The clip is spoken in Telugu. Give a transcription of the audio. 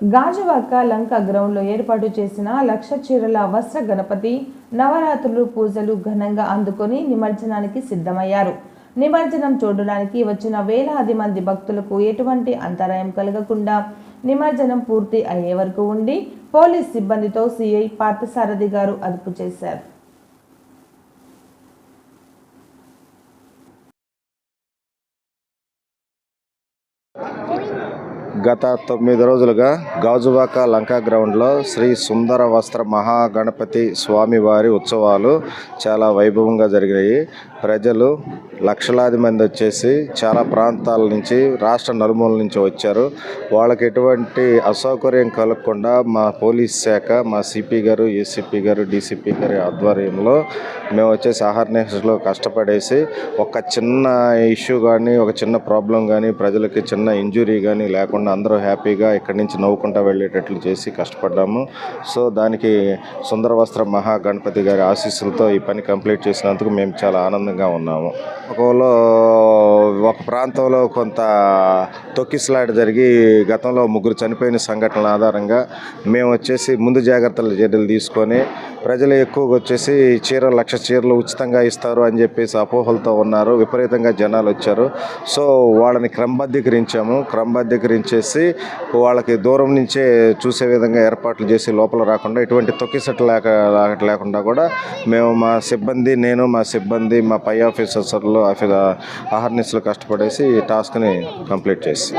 గాజువాక లంక గ్రౌండ్లో ఏర్పాటు చేసిన లక్ష చీరల వస్త్ర గణపతి నవరాత్రులు పూజలు ఘనంగా అందుకొని నిమజ్జనానికి సిద్ధమయ్యారు. నిమజ్జనం చూడడానికి వచ్చిన వేలాది మంది భక్తులకు ఎటువంటి అంతరాయం కలగకుండా నిమజ్జనం పూర్తి అయ్యే వరకు ఉండి పోలీస్ సిబ్బందితో సిఐ పార్థసారథి గారు అదుపు చేశారు. గత తొమ్మిది రోజులుగా గాజువాక లంకా గ్రౌండ్లో శ్రీ సుందర వస్త్ర మహాగణపతి స్వామివారి ఉత్సవాలు చాలా వైభవంగా జరిగాయి. ప్రజలు లక్షలాది మంది వచ్చేసి చాలా ప్రాంతాల నుంచి రాష్ట్ర నలుమూల నుంచి వచ్చారు. వాళ్ళకి ఎటువంటి అసౌకర్యం కలగకుండా మా పోలీస్ శాఖ మా సిపి గారు ఏసీపీ గారు డీసీపీ గారి ఆధ్వర్యంలో మేము వచ్చేసి అహర్నిశలో కష్టపడేసి ఒక చిన్న ఇష్యూ కానీ ఒక చిన్న ప్రాబ్లం కానీ ప్రజలకి చిన్న ఇంజురీ కానీ లేకుండా అందరూ హ్యాపీగా ఇక్కడి నుంచి నవ్వుకుంటా వెళ్ళేటట్లు చేసి కష్టపడ్డాము. సో దానికి సుందరవస్త్ర మహాగణపతి గారి ఆశీస్సులతో ఈ పని కంప్లీట్ చేసినందుకు మేము చాలా ఆనందంగా ఉన్నాము. ఒకలో ఒక ప్రాంతంలో కొంత తొక్కిసలాట జరిగి గతంలో ముగ్గురు చనిపోయిన సంఘటనల ఆధారంగా మేము వచ్చేసి ముందు జాగ్రత్తలు చర్యలు తీసుకొని ప్రజలు ఎక్కువగా వచ్చేసి చీర లక్ష చీరలు ఉచితంగా ఇస్తారు అని చెప్పేసి అపోహలతో ఉన్నారు. విపరీతంగా జనాలు వచ్చారు. సో వాళ్ళని క్రమబద్ధీకరించాము. క్రమబద్ధీకరించేసి వాళ్ళకి దూరం నుంచే చూసే విధంగా ఏర్పాట్లు చేసి లోపల రాకుండా ఎటువంటి తొక్కిసట్లు లేక లేకుండా కూడా మేము మా సిబ్బంది నేను మా సిబ్బంది మా పై ఆఫీసర్లు ఆఫీ ఆహర్నిస్లు కష్టపడేసి ఈ టాస్క్ని కంప్లీట్ చేసి